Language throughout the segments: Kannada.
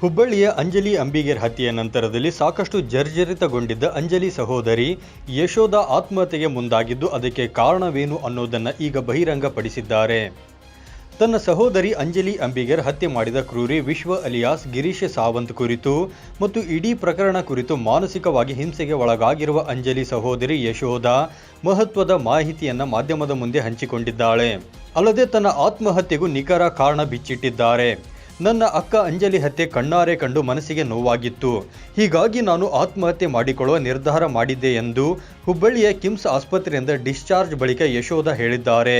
ಹುಬ್ಬಳ್ಳಿಯ ಅಂಜಲಿ ಅಂಬಿಗೇರ್ ಹತ್ಯೆಯ ನಂತರದಲ್ಲಿ ಸಾಕಷ್ಟು ಜರ್ಜರಿತಗೊಂಡಿದ್ದ ಅಂಜಲಿ ಸಹೋದರಿ ಯಶೋಧ ಆತ್ಮಹತ್ಯೆಗೆ ಮುಂದಾಗಿದ್ದು ಅದಕ್ಕೆ ಕಾರಣವೇನು ಅನ್ನೋದನ್ನು ಈಗ ಬಹಿರಂಗಪಡಿಸಿದ್ದಾರೆ. ತನ್ನ ಸಹೋದರಿ ಅಂಜಲಿ ಅಂಬಿಗರ್ ಹತ್ಯೆ ಮಾಡಿದ ಕ್ರೂರಿ ವಿಶ್ವ ಅಲಿಯಾಸ್ ಗಿರೀಶ್ ಸಾವಂತ್ ಕುರಿತು ಮತ್ತು ಇಡೀ ಪ್ರಕರಣ ಕುರಿತು ಮಾನಸಿಕವಾಗಿ ಹಿಂಸೆಗೆ ಒಳಗಾಗಿರುವ ಅಂಜಲಿ ಸಹೋದರಿ ಯಶೋಧ ಮಹತ್ವದ ಮಾಹಿತಿಯನ್ನು ಮಾಧ್ಯಮದ ಮುಂದೆ ಹಂಚಿಕೊಂಡಿದ್ದಾಳೆ. ಅಲ್ಲದೆ ತನ್ನ ಆತ್ಮಹತ್ಯೆಗೂ ನಿಖರ ಕಾರಣ ಬಿಚ್ಚಿಟ್ಟಿದ್ದಾರೆ. ನನ್ನ ಅಕ್ಕ ಅಂಜಲಿ ಹತ್ಯೆ ಕಣ್ಣಾರೆ ಕಂಡು ಮನಸ್ಸಿಗೆ ನೋವಾಗಿತ್ತು. ಹೀಗಾಗಿ ನಾನು ಆತ್ಮಹತ್ಯೆ ಮಾಡಿಕೊಳ್ಳುವ ನಿರ್ಧಾರ ಮಾಡಿದ್ದೆ ಎಂದು ಹುಬ್ಬಳ್ಳಿಯ ಕಿಮ್ಸ್ ಆಸ್ಪತ್ರೆಯಿಂದ ಡಿಸ್ಚಾರ್ಜ್ ಬಳಿಕ ಯಶೋಧ ಹೇಳಿದ್ದಾರೆ.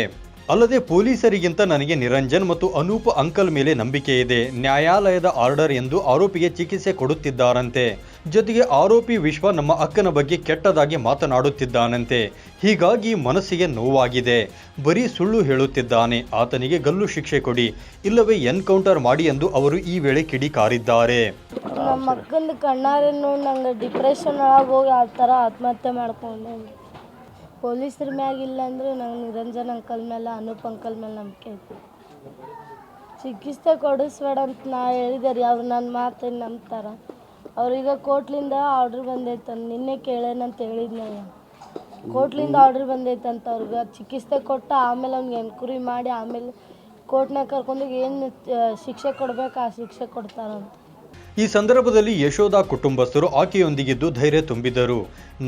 ಅಲ್ಲದೆ ಪೊಲೀಸರಿಗಿಂತ ನನಗೆ ನಿರಂಜನ್ ಮತ್ತು ಅನೂಪ್ ಅಂಕಲ್ ಮೇಲೆ ನಂಬಿಕೆ ಇದೆ. ನ್ಯಾಯಾಲಯದ ಆರ್ಡರ್ ಎಂದು ಆರೋಪಿಗೆ ಚಿಕಿತ್ಸೆ ಕೊಡುತ್ತಿದ್ದಾರಂತೆ. ಜೊತೆಗೆ ಆರೋಪಿ ವಿಶ್ವ ನಮ್ಮ ಅಕ್ಕನ ಬಗ್ಗೆ ಕೆಟ್ಟದಾಗಿ ಮಾತನಾಡುತ್ತಿದ್ದಾನಂತೆ. ಹೀಗಾಗಿ ಮನಸ್ಸಿಗೆ ನೋವಾಗಿದೆ. ಬರೀ ಸುಳ್ಳು ಹೇಳುತ್ತಿದ್ದಾನೆ. ಆತನಿಗೆ ಗಲ್ಲು ಶಿಕ್ಷೆ ಕೊಡಿ. ಇಲ್ಲವೇ ಎನ್ಕೌಂಟರ್ ಮಾಡಿ ಎಂದು ಅವರು ಈ ವೇಳೆ ಕಿಡಿಕಾರಿದ್ದಾರೆ. ನಮ್ಮ ಅಕ್ಕನ ಕಣ್ಣಾರೆ ಡಿಪ್ರೆಷನ್ ಒಳಗೆ ಆತ್ಮಹತ್ಯೆ ಮಾಡ್ಕೊಂಡೆ. ಪೊಲೀಸ್ರ ಮ್ಯಾಗ ಇಲ್ಲ ಅಂದ್ರೆ ನಂಗೆ ನಿರಂಜನ್ ಅಂಕಲ್ ಮೇಲೆ ಅನೂಪ್ ಅಂಕಲ್ ಮೇಲೆ ನಂಬಿಕೆ ಐತಿ. ಚಿಕಿತ್ಸೆ ಕೊಡಿಸ್ಬೇಡ ಅಂತ ನಾ ಹೇಳಿದೆ ರೀ, ಅವ್ರು ನನ್ನ ಮಾತು ನಂಬ್ತಾರ? ಅವ್ರೀಗ ಕೋಟ್ಲಿಂದ ಆರ್ಡ್ರ್ ಬಂದೈತೆ ನಿನ್ನೆ ಕೇಳೇನಂತ ಹೇಳಿದ್ನ ಕೋಟ್ಲಿಂದ ಆರ್ಡ್ರ್ ಬಂದೈತಂತ ಅವ್ರಿಗೆ. ಚಿಕಿತ್ಸೆ ಕೊಟ್ಟು ಆಮೇಲೆ ಅವ್ನಿಗೆ ಎನ್ಕ್ವರಿ ಮಾಡಿ ಆಮೇಲೆ ಕೋರ್ಟ್ನಾಗ ಕರ್ಕೊಂಡು ಏನು ಶಿಕ್ಷೆ ಕೊಡ್ಬೇಕು, ಆ ಶಿಕ್ಷೆ ಕೊಡ್ತಾರಂತ ಈ ಸಂದರ್ಭದಲ್ಲಿ ಯಶೋಧ ಕುಟುಂಬಸ್ಥರು ಆಕೆಯೊಂದಿಗಿದ್ದು ಧೈರ್ಯ ತುಂಬಿದರು.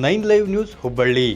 Nine live news Hubballi.